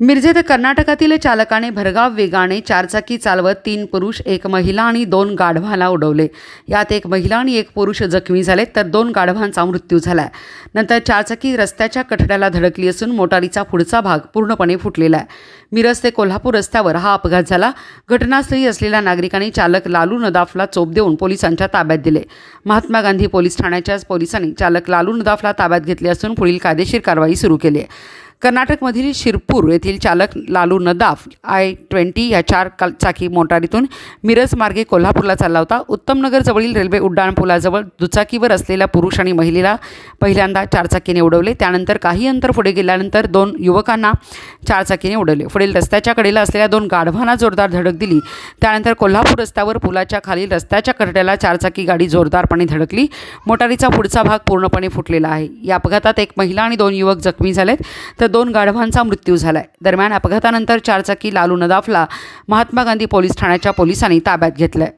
मिरजे ते कर्नाटकातील चालकाने भरगाव वेगाने चारचाकी चालवत तीन पुरुष एक महिला आणि दोन गाढवाला उडवले. यात एक महिला आणि एक पुरुष जखमी झाले तर दोन गाढवांचा मृत्यू झाला नंतर चारचाकी रस्त्याच्या कठड्याला धडकली असून मोटारीचा पुढचा भाग पूर्णपणे फुटलेला आहे. मिरज ते कोल्हापूर रस्त्यावर हा अपघात झाला. घटनास्थळी असलेल्या नागरिकांनी चालक लालू नदाफला चोप देऊन पोलिसांच्या ताब्यात दिले. महात्मा गांधी पोलीस ठाण्याच्या पोलिसांनी चालक लालू नदाफला ताब्यात घेतले असून पुढील कायदेशीर कारवाई सुरू केली आहे. कर्नाटकमधील शिरपूर येथील चालक लालू नदाफ आय ट्वेंटी या चार काल चाकी मोटारीतून मिरज मार्गे कोल्हापूरला चालला होता. उत्तमनगरजवळील रेल्वे उड्डाणपुलाजवळ दुचाकीवर असलेल्या पुरुष आणि महिलेला पहिल्यांदा चारचाकीने उडवले. त्यानंतर काही अंतर पुढे गेल्यानंतर दोन युवकांना चारचाकीने उडवले. पुढील रस्त्याच्या कडेला असलेल्या दोन गाढवांना जोरदार धडक दिली. त्यानंतर कोल्हापूर रस्त्यावर पुलाच्या खालील रस्त्याच्या कठड्याला चारचाकी गाडी जोरदारपणे धडकली. मोटारीचा पुढचा भाग पूर्णपणे फुटलेला आहे. या अपघातात एक महिला आणि दोन युवक जखमी झालेत. तर दोन गाढवांचा मृत्यू झालाय. दरम्यान अपघातानंतर चारचाकी लालू नदाफला महात्मा गांधी पोलीस ठाण्याच्या पोलिसांनी ताब्यात घेतलंय.